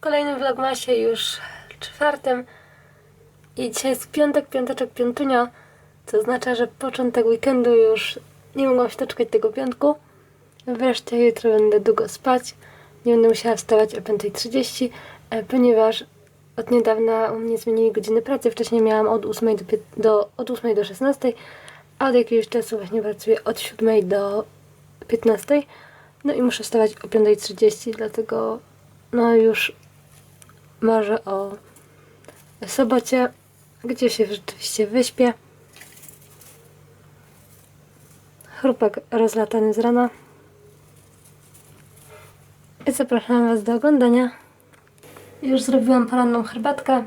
Kolejnym vlogmasie już czwartym. I dzisiaj jest piątek, piąteczek, piątunia, co oznacza, że początek weekendu już nie mogłam się doczekać tego piątku. Wreszcie jutro będę długo spać. Nie będę musiała wstawać o 5.30, e, ponieważ od niedawna u mnie zmienili godziny pracy. Wcześniej miałam od 8 do, do, od 8 do 16, a od jakiegoś czasu właśnie pracuję od 7 do 15. No i muszę wstawać o 5.30, dlatego no już marzę o sobocie, gdzie się rzeczywiście wyśpię. Chrupek rozlatany z rana. I zapraszam Was do oglądania. Już zrobiłam poranną herbatkę.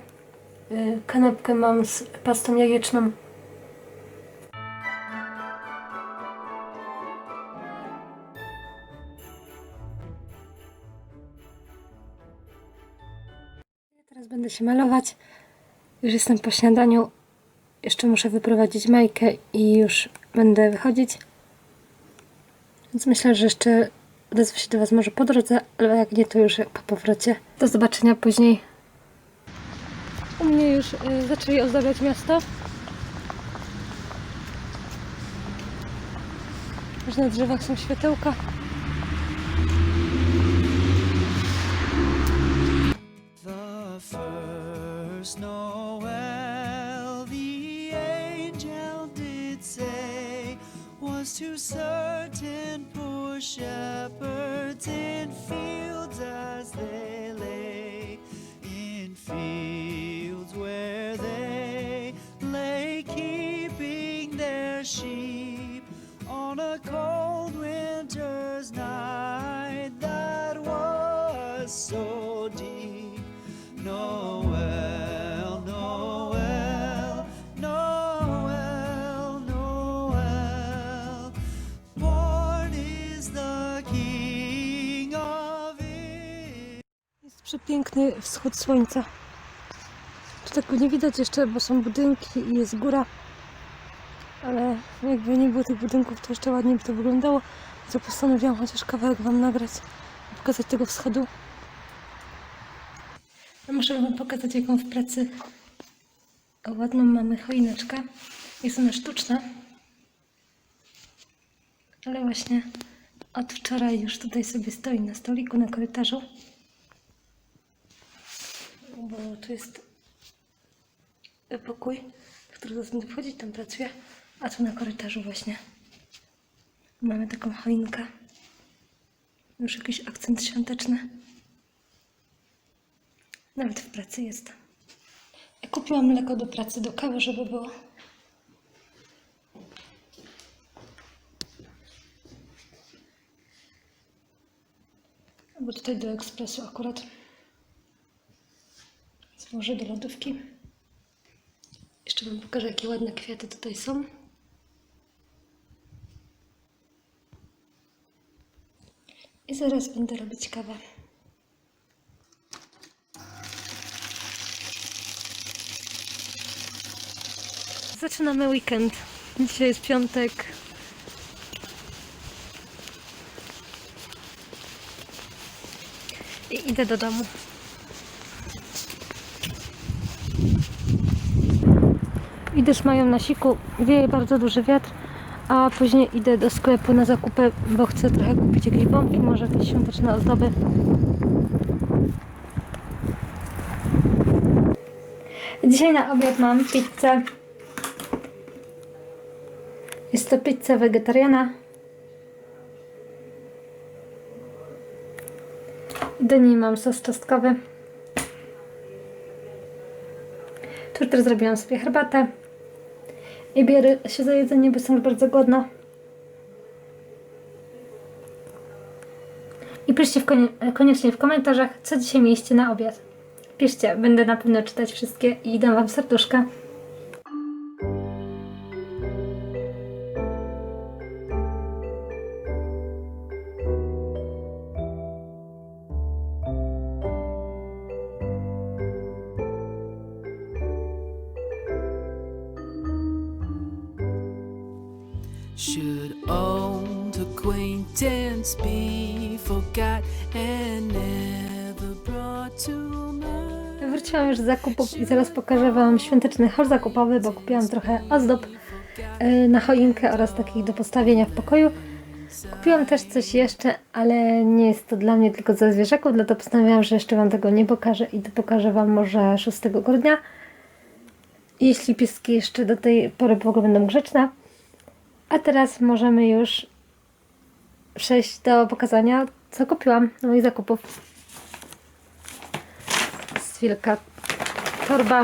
Y, Kanapkę mam z pastą jajeczną. Będę się malować. Już jestem po śniadaniu. Jeszcze muszę wyprowadzić Majkę i już będę wychodzić. Więc myślę, że jeszcze odezwę się do Was może po drodze, ale jak nie, to już po powrocie. Do zobaczenia później. U mnie już y, zaczęli ozdabiać miasto. Już na drzewach są światełka. Shepherds in fields as they lay, in fields where they lay keeping their sheep on a cold winter's night that was so deep. Noel, przepiękny wschód słońca. Tu tego nie widać jeszcze, bo są budynki i jest góra. Ale jakby nie było tych budynków, to jeszcze ładniej by to wyglądało. To postanowiłam chociaż kawałek Wam nagrać pokazać tego wschodu. Ja muszę Wam pokazać, jaką w pracy ładną mamy choineczkę. Jest ona sztuczna. Ale właśnie od wczoraj już tutaj sobie stoi na stoliku na korytarzu bo tu jest pokój, w który zaraz będę wchodzić, tam pracuję, a tu na korytarzu właśnie mamy taką choinkę. Już jakiś akcent świąteczny. Nawet w pracy jest. Kupiłam mleko do pracy, do kawy, żeby było. Albo tutaj do ekspresu akurat. Złożę do lodówki. Jeszcze Wam pokażę, jakie ładne kwiaty tutaj są. I zaraz będę robić kawę. Zaczynamy weekend. Dzisiaj jest piątek. I idę do domu. Z Mają na siku, wieje bardzo duży wiatr, a później idę do sklepu na zakupy, bo chcę trochę kupić jakieś bombki, może jakieś świąteczne ozdoby. Dzisiaj na obiad mam pizzę. Jest to pizza wegetariana. Do niej mam sos czosnkowy. Tu zrobiłam sobie herbatę. I biorę się za jedzenie, bo jestem bardzo głodna. I piszcie w konie, koniecznie w komentarzach, co dzisiaj mieliście na obiad. Piszcie, będę na pewno czytać wszystkie i dam Wam serduszka. Wróciłam już z zakupów i zaraz pokażę Wam świąteczny hol zakupowy, bo kupiłam trochę ozdób y, na choinkę oraz takich do postawienia w pokoju. Kupiłam też coś jeszcze, ale nie jest to dla mnie tylko ze zwierzaków, dlatego postanowiłam, że jeszcze Wam tego nie pokażę i to pokażę Wam może 6 grudnia. Jeśli pieski jeszcze do tej pory w ogóle będą grzeczne. A teraz możemy już przejść do pokazania, co kupiłam moich zakupów z wielka torba.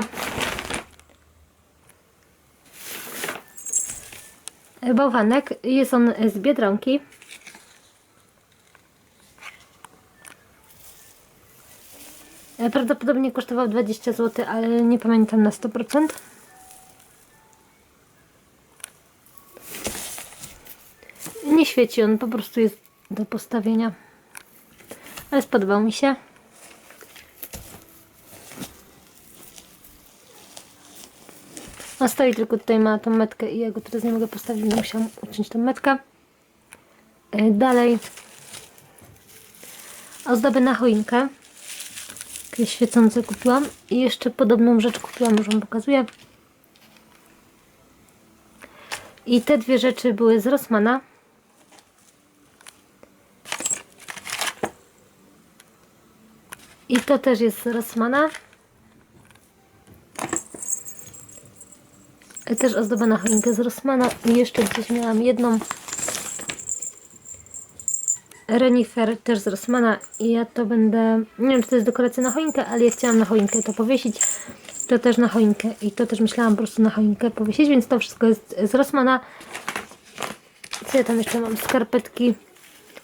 Bałwanek. Jest on z Biedronki. Prawdopodobnie kosztował 20 zł, ale nie pamiętam na 100%. Nie świeci on, po prostu jest do postawienia. Ale spodobał mi się. Stoi tylko tutaj, ma tą metkę i ja go teraz nie mogę postawić, bo musiałam uciąć tą metkę. E, Dalej ozdoby na choinkę. Takie świecące kupiłam. I jeszcze podobną rzecz kupiłam, już Wam pokazuję. I te dwie rzeczy były z Rossmana. I to też jest z Rossmana. Też ozdoba na choinkę z Rossmana. I jeszcze gdzieś miałam jedną renifer też z Rossmana i ja to będę, nie wiem czy to jest dekoracja na choinkę, ale ja chciałam na choinkę to powiesić. To też na choinkę i to też myślałam po prostu na choinkę powiesić, więc to wszystko jest z Rossmana. Co ja tam jeszcze mam? Skarpetki.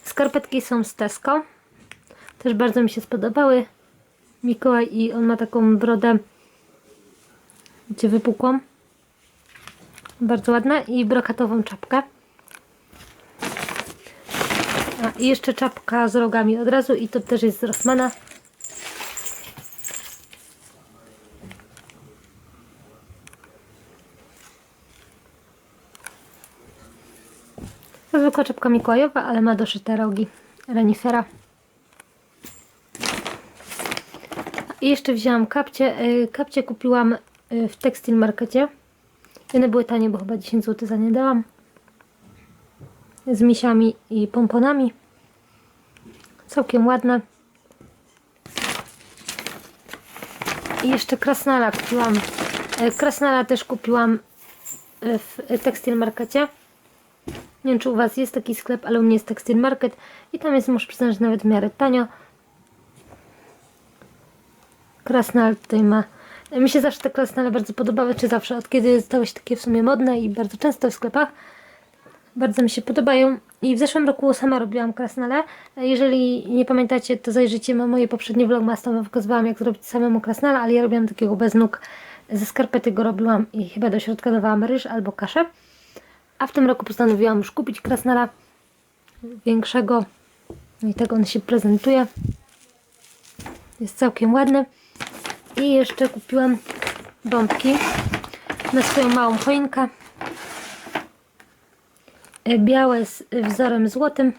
Skarpetki są z Tesco. Też bardzo mi się spodobały. Mikołaj i on ma taką brodę gdzie wypukłą. Bardzo ładna i brokatową czapkę. A, i jeszcze czapka z rogami od razu i to też jest z Rossmana. Zwykła czapka mikołajowa, ale ma doszyte rogi renifera. I jeszcze wzięłam kapcie. Y, Kapcie kupiłam y, w Textil Markecie. One były tanie, bo chyba 10 zł za nie dałam. Z misiami i pomponami. Całkiem ładne. I jeszcze krasnala kupiłam. E, Krasnala też kupiłam e, w Textil Markecie. Nie wiem, czy u Was jest taki sklep, ale u mnie jest Textil Market i tam jest, muszę przyznać, nawet w miarę tanio. Krasnal tutaj ma. Mi się zawsze te krasnale bardzo podobały, czy zawsze, od kiedy stały się takie w sumie modne i bardzo często w sklepach. Bardzo mi się podobają. I w zeszłym roku sama robiłam krasnale. Jeżeli nie pamiętacie, to zajrzyjcie na moje poprzednie vlogmas, tam wam pokazywałam jak zrobić samemu krasnala, ale ja robiłam takiego bez nóg. Ze skarpety go robiłam i chyba do środka dawałam ryż albo kaszę. A w tym roku postanowiłam już kupić krasnala większego. I tak on się prezentuje. Jest całkiem ładny. I jeszcze kupiłam bombki na swoją małą choinkę. E, Białe z wzorem złotym.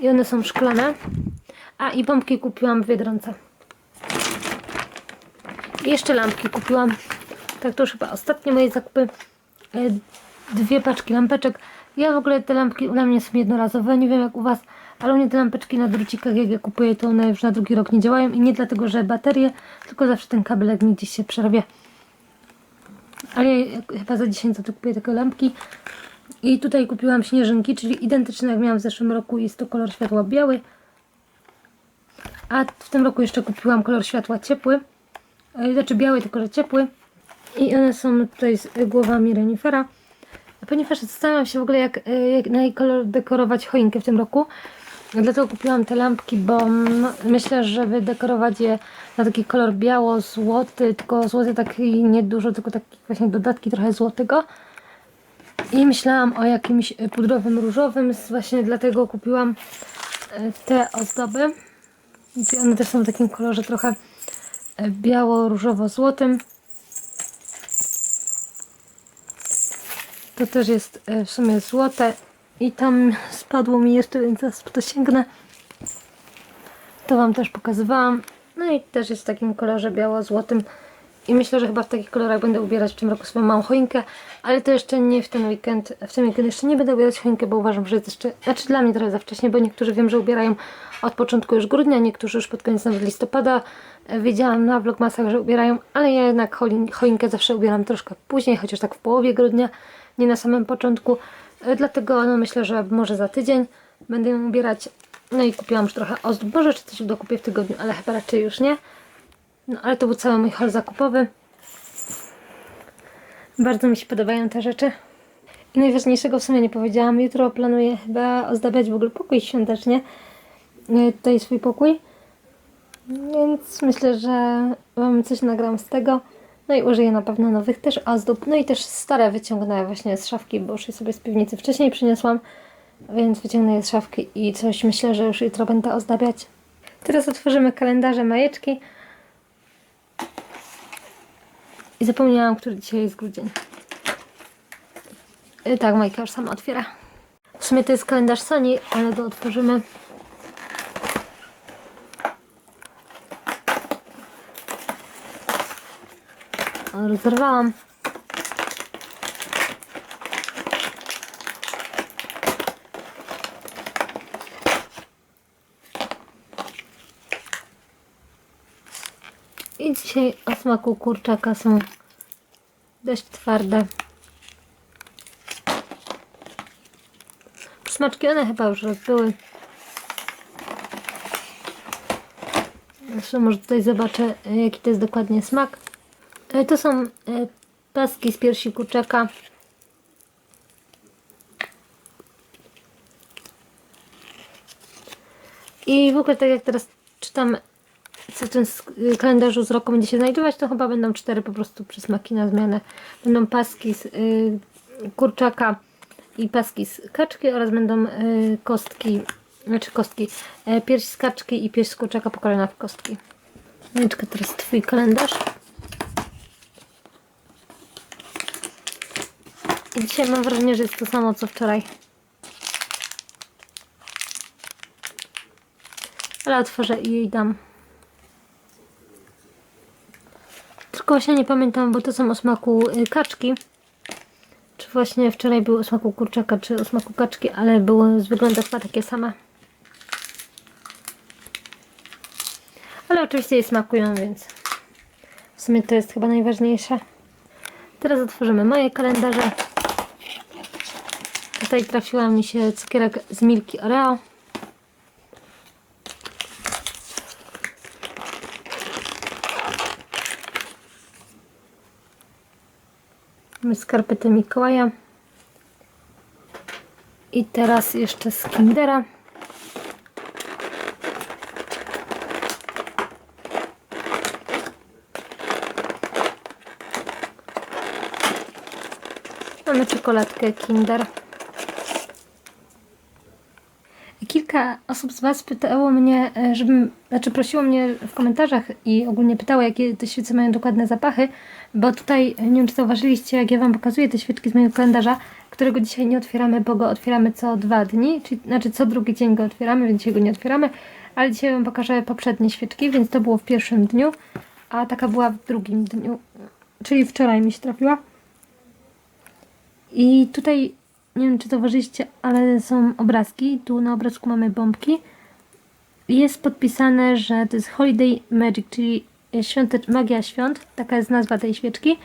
I one są szklane. A i bombki kupiłam w Biedronce. I jeszcze lampki kupiłam. Tak to już chyba ostatnie moje zakupy. E, Dwie paczki lampeczek. Ja w ogóle te lampki u mnie są jednorazowe. Nie wiem jak u Was, ale u mnie te lampeczki na drucikach jak ja kupuję to one już na drugi rok nie działają. I nie dlatego, że baterie, tylko zawsze ten kabelek mi gdzieś się przerwie. Ale ja chyba za 10 zł kupię takie lampki. I tutaj kupiłam śnieżynki, czyli identyczne jak miałam w zeszłym roku. Jest to kolor światła biały. A w tym roku jeszcze kupiłam kolor światła ciepły. E, Znaczy biały, tylko że ciepły. I one są tutaj z głowami renifera. Ponieważ zastanawiam się w ogóle jak, e, jak na jej kolor dekorować choinkę w tym roku. Dlatego kupiłam te lampki, bo myślę, żeby dekorować je na taki kolor biało-złoty, tylko złoty taki niedużo, tylko taki właśnie dodatki trochę złotego. I myślałam o jakimś pudrowym różowym, właśnie dlatego kupiłam e, te ozdoby. One też są w takim kolorze trochę e, biało-różowo-złotym. To też jest e, w sumie złote. I tam spadło mi jeszcze, więc zaraz to sięgnę. To Wam też pokazywałam. No i też jest w takim kolorze biało-złotym. I myślę, że chyba w takich kolorach będę ubierać w tym roku swoją małą choinkę, ale to jeszcze nie w ten weekend. W ten weekend jeszcze nie będę ubierać choinkę, bo uważam, że jest jeszcze, znaczy dla mnie trochę za wcześnie, bo niektórzy wiem, że ubierają od początku już grudnia, niektórzy już pod koniec nawet listopada. E, Widziałam na vlogmasach, że ubierają, ale ja jednak choin- choinkę zawsze ubieram troszkę później, chociaż tak w połowie grudnia, nie na samym początku. E, Dlatego no, myślę, że może za tydzień będę ją ubierać. No i kupiłam już trochę ozdób, może jeszcze coś dokupię w tygodniu, ale chyba raczej już nie. No ale to był cały mój hol zakupowy. Bardzo mi się podobają te rzeczy. I najważniejszego w sumie nie powiedziałam. Jutro planuję chyba ozdabiać w ogóle pokój świątecznie. E, Tutaj swój pokój. Więc myślę, że wam coś nagram z tego. No i użyję na pewno nowych też ozdób. No i też stare wyciągnę właśnie z szafki, bo już je sobie z piwnicy wcześniej przyniosłam. Więc wyciągnę je z szafki i coś myślę, że już jutro będę ozdabiać. Teraz otworzymy kalendarze majeczki. I zapomniałam, który dzisiaj jest grudzień. Y, Tak, Majka już sama otwiera. W sumie to jest kalendarz Sony, ale to otworzymy. Rozerwałam. I dzisiaj o smaku kurczaka są dość twarde. Smaczki one chyba już rozbyły. Jeszcze może tutaj zobaczę jaki to jest dokładnie smak. E, To są e, paski z piersi kurczaka. I w ogóle tak jak teraz czytam co w tym y, kalendarzu z roku będzie się znajdować, to chyba będą cztery po prostu przysmaki na zmianę. Będą paski z y, kurczaka i paski z kaczki oraz będą y, kostki, znaczy kostki, pierś z kaczki i pierś z kurczaka pokolona w kostki. Mieczka, teraz twój kalendarz. I dzisiaj mam wrażenie, że jest to samo co wczoraj. Ale otworzę i jej dam. Tylko właśnie nie pamiętam, bo to są o smaku y, kaczki. Czy właśnie wczoraj były o smaku kurczaka, czy o smaku kaczki, ale były z wyglądu chyba takie same. Ale oczywiście jej smakują, więc w sumie to jest chyba najważniejsze. Teraz otworzymy moje kalendarze. Tutaj trafiła mi się cukierek z Milki Oreo. Mamy skarpetę Mikołaja. I teraz jeszcze z Kindera. Mamy czekoladkę Kinder. Kilka osób z Was pytało mnie, e, żebym, znaczy prosiło mnie w komentarzach i ogólnie pytało, jakie te świece mają dokładne zapachy, bo tutaj, e, nie wiem czy zauważyliście, jak ja Wam pokazuję te świeczki z mojego kalendarza, którego dzisiaj nie otwieramy, bo go otwieramy co dwa dni, czyli, znaczy co drugi dzień go otwieramy, więc dzisiaj go nie otwieramy, ale dzisiaj Wam pokażę poprzednie świeczki, więc to było w pierwszym dniu, a taka była w drugim dniu, czyli wczoraj mi się trafiła. I tutaj nie wiem czy zauważyliście, ale są obrazki. Tu na obrazku mamy bombki. Jest podpisane, że to jest Holiday Magic, czyli świątecz, magia świąt. Taka jest nazwa tej świeczki.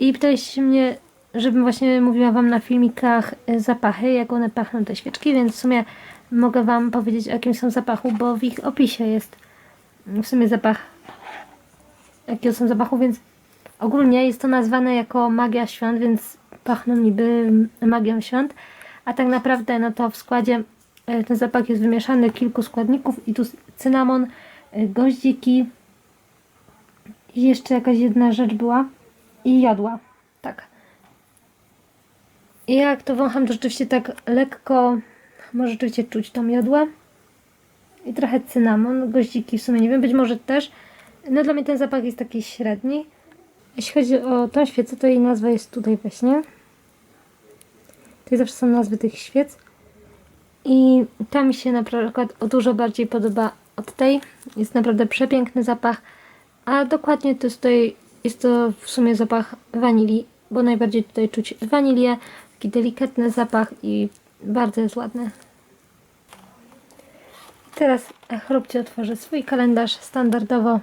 I pytaliście mnie, żebym właśnie mówiła Wam na filmikach e, zapachy, jak one pachną te świeczki, więc w sumie mogę Wam powiedzieć o jakim są zapachu, bo w ich opisie jest w sumie zapach jakiego są zapachu, więc ogólnie jest to nazwane jako magia świąt, więc pachną niby magią świąt, a tak naprawdę no to w składzie e, ten zapach jest wymieszany kilku składników i tu cynamon, e, goździki jeszcze jakaś jedna rzecz była i jodła, tak. I jak to wącham, to rzeczywiście tak lekko może rzeczywiście czuć tą jodłę i trochę cynamon, goździki w sumie nie wiem, być może też. No dla mnie ten zapach jest taki średni. Jeśli chodzi o tą świecę, to jej nazwa jest tutaj właśnie. Tutaj zawsze są nazwy tych świec. I ta mi się na przykład o dużo bardziej podoba od tej. Jest naprawdę przepiękny zapach. A dokładnie to jest tutaj, jest to w sumie zapach wanilii, bo najbardziej tutaj czuć wanilię. Taki delikatny zapach i bardzo jest ładny. Teraz chrupcie otworzę swój kalendarz standardowo.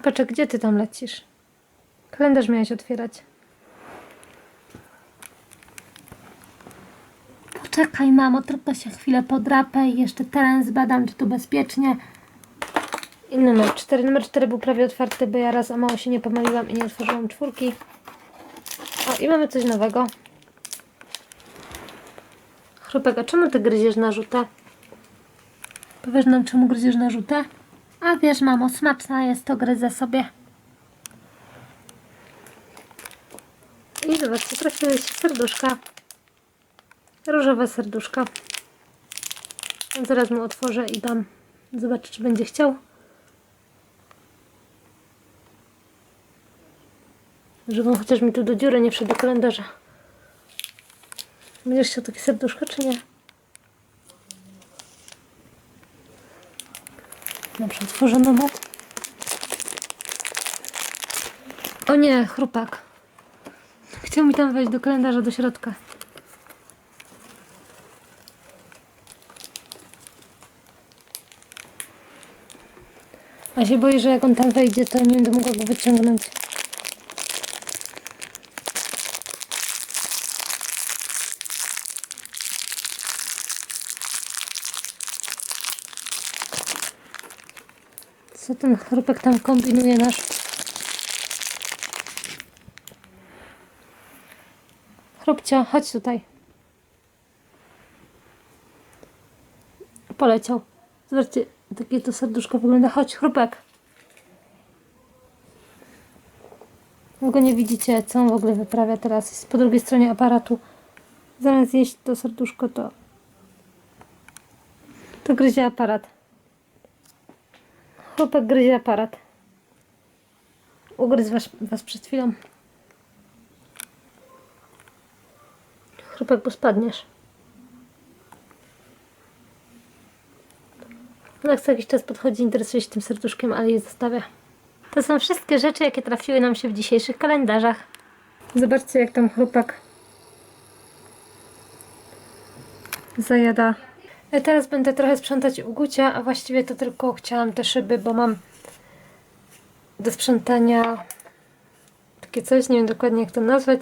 Chrupeczek, gdzie ty tam lecisz? Kalendarz miałeś otwierać. Poczekaj, mamo, tylko się chwilę podrapę i jeszcze teren zbadam, czy tu bezpiecznie. I numer 4. Numer 4 był prawie otwarty, bo ja raz za mało się nie pomyliłam i nie otworzyłam czwórki. O, i mamy coś nowego. Chrupek, a czemu ty gryziesz narzutę? Powiesz nam, czemu gryziesz narzutę? A wiesz, mamo, smaczna jest, to gryzę sobie. I zobaczcie, trafiły się serduszka. Różowe serduszka. Zaraz mu otworzę i dam. Zobaczę, czy będzie chciał. Żeby chociaż mi tu do dziury nie wszedł do kalendarza. Będziesz chciał takie serduszko, czy nie? Dobrze, otworzono mu. O nie, chrupak. Chciał mi tam wejść do kalendarza, do środka. A się boję, że jak on tam wejdzie, to nie będę mogła go wyciągnąć. Co ten chrupek tam kombinuje nasz? Chrupcio, chodź tutaj. Poleciał. Zobaczcie, takie to serduszko wygląda. Chodź, chrupek. Wy go nie widzicie, co on w ogóle wyprawia teraz. Jest po drugiej stronie aparatu. Zamiast jeść to serduszko, to to gryzie aparat. Chłopak gryzie aparat. Ugryzł was, was przed chwilą. Chrupek, bo spadniesz. Ona co jakiś czas podchodzi, interesuje się tym serduszkiem, ale je zostawia. To są wszystkie rzeczy, jakie trafiły nam się w dzisiejszych kalendarzach. Zobaczcie, jak tam chłopak zajada. Teraz będę trochę sprzątać u Gucia, a właściwie to tylko chciałam te szyby, bo mam do sprzątania takie coś, nie wiem dokładnie jak to nazwać.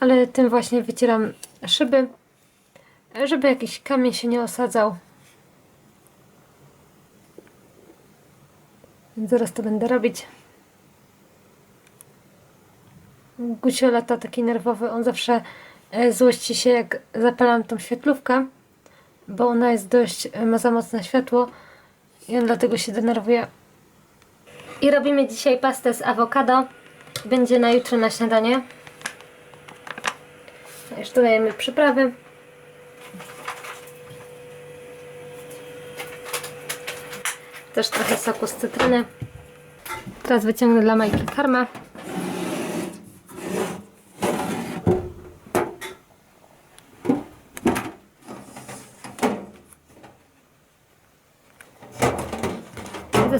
Ale tym właśnie wycieram szyby, żeby jakiś kamień się nie osadzał. Zaraz to będę robić. Gucio lata taki nerwowy, on zawsze e, złości się jak zapalam tą świetlówkę, bo ona jest dość, e, ma za mocne światło i on dlatego się denerwuje. I robimy dzisiaj pastę z awokado. Będzie na jutro na śniadanie. Już dodajemy przyprawy. Też trochę soku z cytryny. Teraz wyciągnę dla Majki karmę.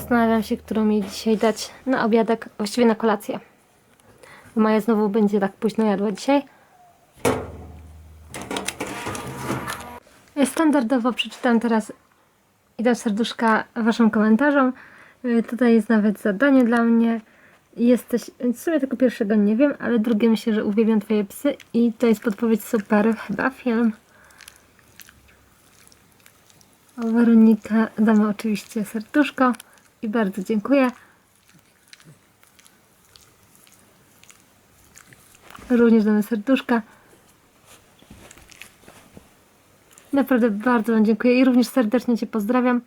Zastanawiam się, którą jej dzisiaj dać na obiadek, właściwie na kolację. Bo Maja znowu będzie tak późno jadła dzisiaj. Standardowo przeczytam teraz i dam serduszka waszym komentarzom. Y, Tutaj jest nawet zadanie dla mnie. Jesteś, w sumie tego pierwszego nie wiem, ale drugie myślę, że uwielbiam twoje psy i to jest podpowiedź super, chyba film. O, Weronika, damy oczywiście serduszko i bardzo dziękuję. Również damy serduszka. Naprawdę bardzo Wam dziękuję i również serdecznie Cię pozdrawiam.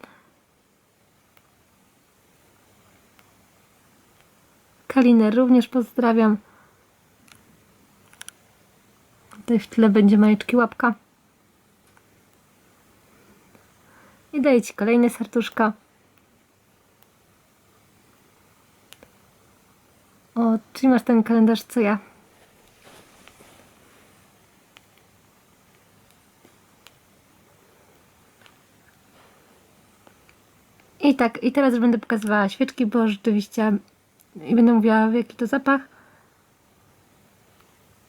Kalinę również pozdrawiam. Tutaj w tle będzie majeczki łapka. I daję Ci kolejne serduszka. O, czyli masz ten kalendarz co ja. I tak, i teraz już będę pokazywała świeczki, bo rzeczywiście i będę mówiła jaki to zapach.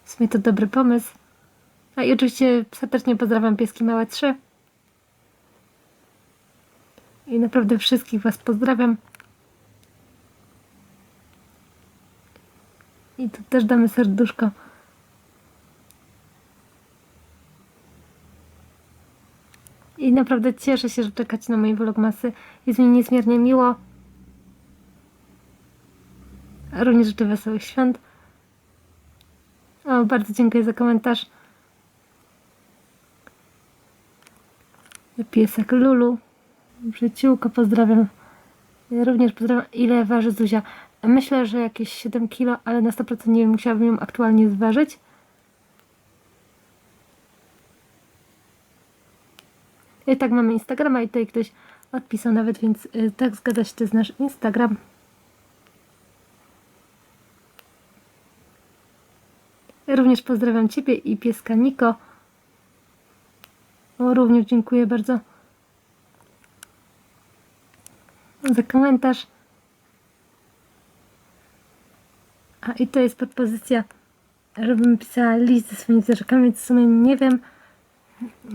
W sumie to dobry pomysł. A i oczywiście serdecznie pozdrawiam pieski małe 3. I naprawdę wszystkich Was pozdrawiam. I tu też damy serduszko. I naprawdę cieszę się, że czekacie na moje vlogmasy. Jest mi niezmiernie miło. Również życzę wesołych świąt. O, bardzo dziękuję za komentarz. Piesek Lulu. Przyjaciółka, pozdrawiam. Również pozdrawiam. Ile waży Zuzia? Myślę, że jakieś 7 kilo, ale na 100% nie wiem, musiałabym ją aktualnie zważyć. I tak mamy Instagrama i tutaj ktoś odpisał nawet, więc y, tak zgadza się, to jest nasz Instagram. Również pozdrawiam Ciebie i pieska Niko. Również dziękuję bardzo za komentarz. A i to jest podpozycja, żebym pisała list ze swoimi zwierzakami, co w sumie nie wiem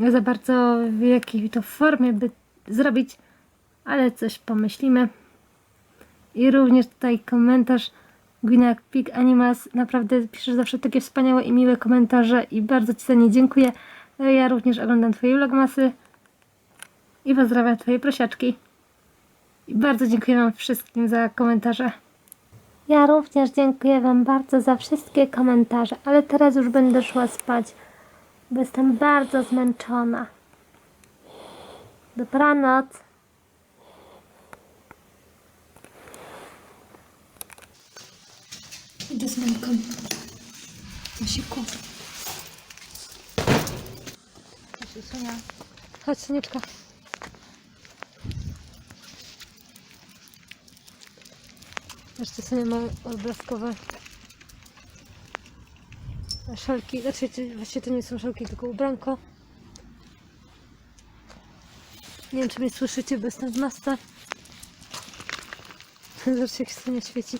za bardzo w jakiej to formie by zrobić, ale coś pomyślimy. I również tutaj komentarz Gwinak Pig Animas. Naprawdę piszesz zawsze takie wspaniałe i miłe komentarze i bardzo Ci za nie dziękuję. Ja również oglądam Twoje vlogmasy i pozdrawiam Twoje prosiaczki. I bardzo dziękuję Wam wszystkim za komentarze. Ja również dziękuję Wam bardzo za wszystkie komentarze, ale teraz już będę szła spać, bo jestem bardzo zmęczona. Dobranoc. Idę z Moniką. Na siku. Chodź, Sonieczka. Jeszcze sobie ma obrazkowe szelki. Znaczy, właściwie to nie są szelki, tylko ubranko. Nie wiem, czy mnie słyszycie, bo jestem w masce. Zobaczcie, jak się świeci.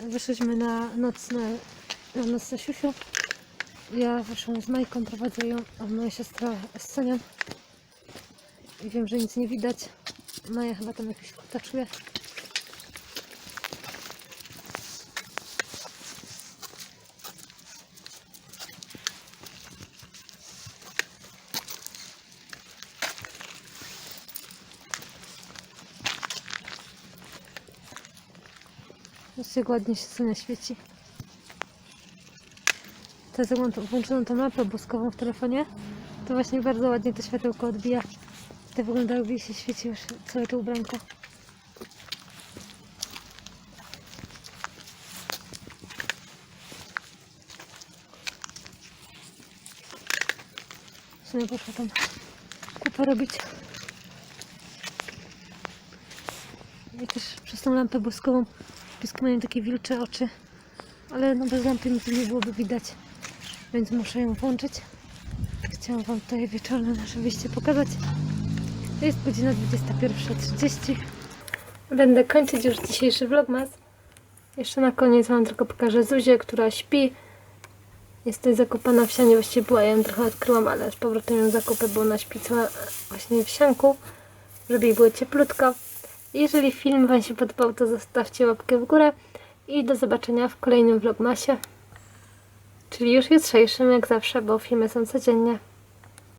Wyszliśmy na nocne, na nocne siusiu. Ja wyszłam z Majką, prowadzę ją, a moja siostra z Sonią. I wiem, że nic nie widać. Maja chyba tam jakiś kota czuje. Zobaczcie, jak ładnie się Sonia świeci. Teraz jak mam włączoną tą mapę błyskową w telefonie, to właśnie bardzo ładnie to światełko odbija. To wygląda jakby się świeci już całe to ubranko. Sonia poszła tam kupę robić. I też przez tą lampę błyskową pieski mają takie wilcze oczy, ale no bez lampy nic nie byłoby widać, więc muszę ją włączyć. Chciałam Wam tutaj wieczorne nasze wyjście pokazać. Jest godzina 21.30. Będę kończyć już dzisiejszy vlogmas. Jeszcze na koniec Wam tylko pokażę Zuzię, która śpi. Jest tutaj zakopana w sianie, właściwie była, ja ją trochę odkryłam, ale z powrotem ją zakopę, bo ona śpi cała właśnie w sianku, żeby jej było cieplutko. Jeżeli film Wam się podobał, to zostawcie łapkę w górę i do zobaczenia w kolejnym vlogmasie. Czyli już jutrzejszym, jak zawsze, bo filmy są codziennie.